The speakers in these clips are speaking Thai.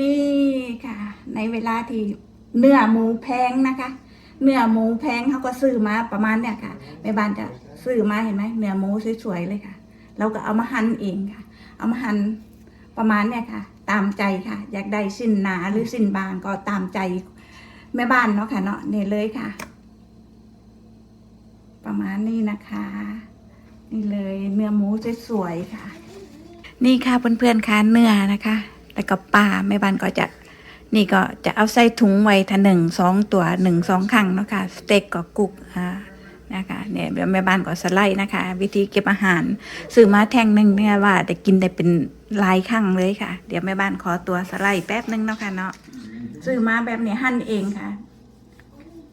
นี่ค่ะ ในเวลาที่เนื้อหมูแพงนะคะ เนื้อหมูแพงเขาก็ซื้อมาประมาณเนี่ยค่ะแม่บ้านจะซื้อมาเห็นไหมเนื้อหมูสวยๆเลยค่ะ เราก็เอามาหั่นเองค่ะ เอามาหั่นประมาณเนี่ยค่ะ ตามใจค่ะ อยากได้สิ้นหนาหรือสิ้นบางก็ตามใจแม่บ้านเนาะค่ะเนาะนี่เลยค่ะ ประมาณนี้นะคะ นี่เลยเนื้อหมูสวยๆค่ะ นี่ค่ะเพื่อนๆค่ะเนื้อนะคะ แล้วก็ปลาแม่บ้านก็จะนี่ก็จะเอาใส่ถุงไว้ทะหนึ่งสองตัวหนึ่งสองครั้งเนาะค่ะสเต็กก็กุกอ่านะคะเนี่ยเดี๋ยวแม่บ้านก็สไลด์นะคะ วิธีเก็บอาหารซื้อมาแท่งหนึ่งเนี่ยว่าจะกินได้เป็นหลายครั้งเลยค่ะ เดี๋ยวแม่บ้านขอตัวสไลด์แป๊บนึงเนาะค่ะเนาะซื้อมาแบบนี้หั่นเองค่ะ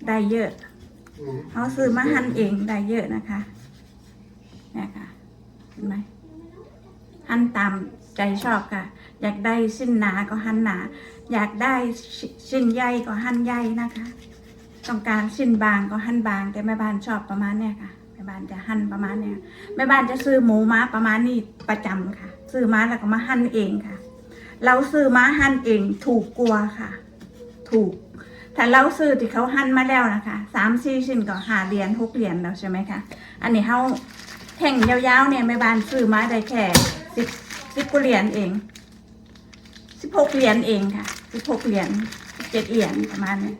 ได้เยอะเขาซื้อมาหั่นเองได้เยอะนะคะเนี่ยค่ะเห็นไหมหั่นตาม ใจชอบค่ะ อยากได้สิ้นหนาก็หั่นหนา อยากได้ชิชิ้นใหญ่ก็หั่นใหญ่นะคะ ต้องการชิ้นบางก็หั่นบาง แต่แม่บ้านชอบประมาณเนี้ยค่ะแม่บ้านจะหั่นประมาณเนี้ยแม่บ้านจะซื้อหมูม้าประมาณนี้ประจำค่ะ ซื้อม้าแล้วก็มาหั่นเองค่ะ เราซื้อม้าหั่นเองถูกกลัวค่ะ ถูกถ้าเราซื้อที่เขาหั่นมาแล้วนะคะสามสี่ชิ้นก็หาเหรียญหกเหรียญแล้วใช่ไหมคะอันนี้เขาแท่งยาวๆเนี่ยแม่บ้านซื้อมาได้แค่สิบ สิบกว่าเหรียญเองสิบหกเหรียญเองค่ะสิบหกเหรียญเจ็ดเหรียญประมาณนี้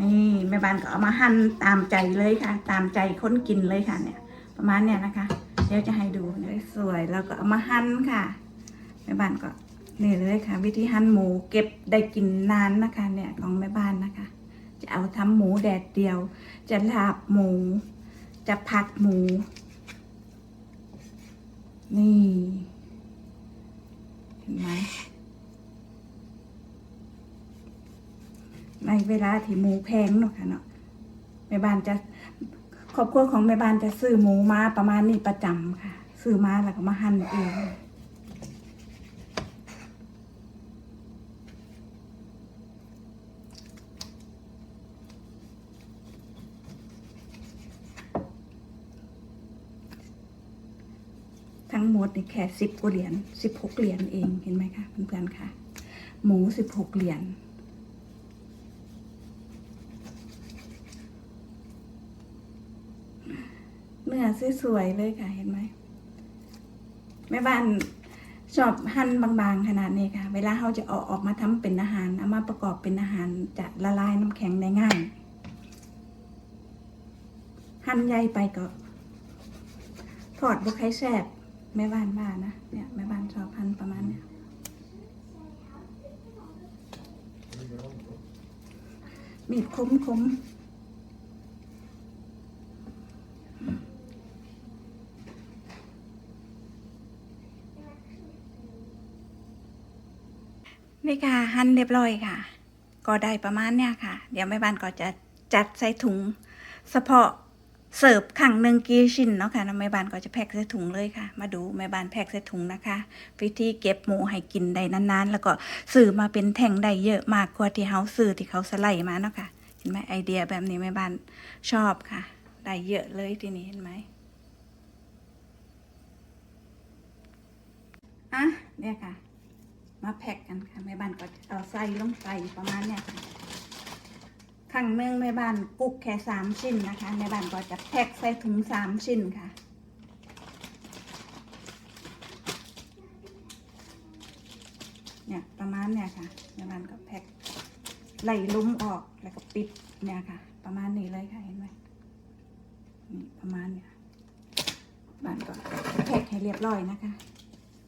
นี่แม่บ้านก็เอามาหั่นตามใจเลยค่ะ ตามใจคนกินเลยค่ะเนี่ย ประมาณเนี่ยนะคะ เดี๋ยวจะให้ดูนะสวยแล้วก็เอามาหั่นค่ะแม่บ้านก็นี่เลยค่ะ วิธีหั่นหมูเก็บได้กินนานนะคะ เนี่ยของแม่บ้านนะคะ จะเอาทำหมูแดดเดียว จะลาบหมู จะผัดหมู นี่ ห็นไหมในเวลาที่หมูแพงเนาะค่ะเนาะแม่บ้านจะครอบครัวของแม่บ้านจะซื้อหมูมาประมาณนี้ประจำค่ะ ซื้อมาแล้วก็มาหั่นเอง ทั้งหมดนี่แค่สิบกว่าเหรียญสิบหกเหรียญเองเห็นไหมคะเพื่อนๆค่ะหมูสิบหกเหรียญเนื้อสวยๆเลยค่ะเห็นไหมแม่บ้านชอบหั่นบางๆขนาดนี้ค่ะ เวลาเขาจะเอาออกมาทำเป็นอาหารเอามาประกอบเป็นอาหารจะละลายน้ำแข็งได้ง่าย หั่นใหญ่ไปก็ทอดบุคไข่แซ่บ แม่บ้านว่านะ เนี่ยแม่บ้านชอบหั่นประมาณเนี้ยมีดคมคมนี่ค่ะหั่นเรียบร้อยค่ะ ก็ได้ประมาณเนี้ยค่ะ เดี๋ยวแม่บ้านก็จะจัดใส่ถุงเฉพาะ เสิร์ฟขังหนึ่งกี่ชิ้นเนาะค่ะแล้วแม่บ้านก็จะแพ็คใส่ถุงเลยค่ะ มาดูแม่บ้านแพ็คใส่ถุงนะคะ วิธีเก็บหมูให้กินได้นานๆ แล้วก็ซื้อมาเป็นแท่งได้เยอะมากกว่าที่เฮาซื้อที่เขาสไลด์มาเนาะค่ะ เห็นไหมไอเดียแบบนี้แม่บ้านชอบค่ะ ได้เยอะเลยทีนี้เห็นไหมอะเนี่ยค่ะ มาแพ็กกันค่ะแม่บ้านก็เอาใส่ลงไปประมาณเนี่ยค่ะ รั้งหนึ่งแม่บ้านกุกแค่สามชิ้นนะคะแม่บ้านก็จะแพ็กใส่ถุงสามชิ้นค่ะเนี่ยประมาณเนี่ยค่ะแม่บ้านก็แพ็กไหลลุ้มออกแล้วก็ปิดเนี่ยค่ะ ประมาณนี้เลยค่ะเห็นไหมนี่ประมาณเนี่ยบ้านก็แพ็กให้เรียบร้อยนะคะ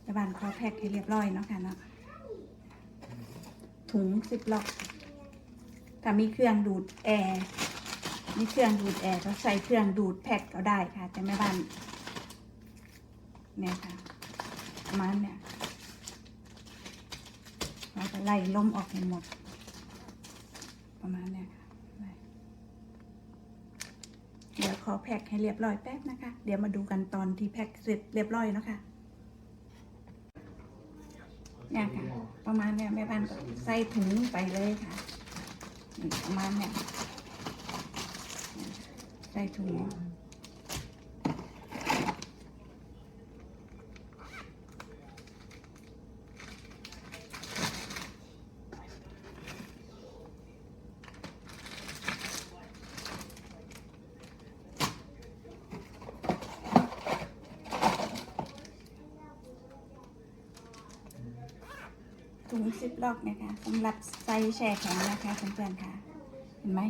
แม่บ้านขอแพ็กให้เรียบร้อยเนาะค่ะเนาะถุงสิบล็อก ถ้ามีเครื่องดูดแอร์มีเครื่องดูดแอร์ก็ใส่เครื่องดูดแพ็คก็ได้ค่ะ แต่แม่บ้านเนี่ยค่ะประมาณเนี่ยเราจะไล่ลมออกให้หมด ประมาณเนี่ยค่ะเดี๋ยวขอแพ็คให้เรียบร้อยแป๊บนะคะ เดี๋ยวมาดูกันตอนที่แพ็คเสร็จเรียบร้อยแล้วค่ะเนี่ยค่ะ ประมาณเนี่ยแม่บ้านก็ใส่ถุงไปเลยค่ะ ประมาณเนี่ยใส่ถุง ถุงซิปล็อกนะคะสำหรับใส่แช่แข็งนะคะเพื่อนๆค่ะ เห็นไหม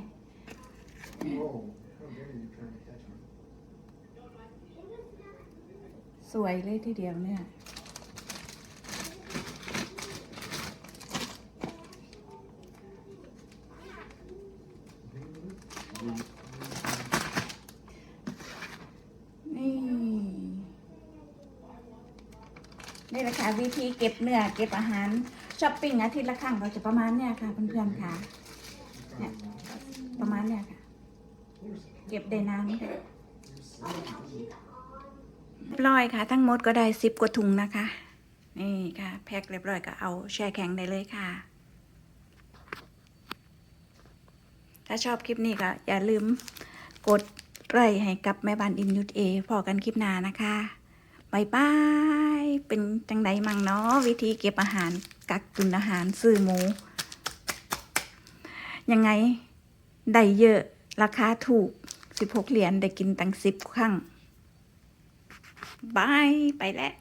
สวยเลยทีเดียวเนี่ย นี่ นี่แหละค่ะวิธีเก็บเนื้อเก็บอาหารช้อปปิ้งอาทิตย์ละครั้งเราจะประมาณเนี่ยค่ะเพื่อนๆค่ะเนี่ยประมาณเนี่ยค่ะ เก็บได้นานเรียบร้อยค่ะ ทั้งหมดก็ได้สิบกว่าถุงนะคะ นี่ค่ะ แพ็คเรียบร้อยก็เอาแช่แข็งได้เลยค่ะ ถ้าชอบคลิปนี้ก็อย่าลืมกดไลค์ให้กับแม่บ้านอินยุทเอพอกันคลิปหน้านะคะบายบาย เป็นจังไดมั่งเนาะวิธีเก็บอาหารกักตุนอาหารซื้อหมู ยังไงได้เยอะราคาถูก 16 เหรียญได้กินตั้ง10 ครั้งบาย ไปแล้ว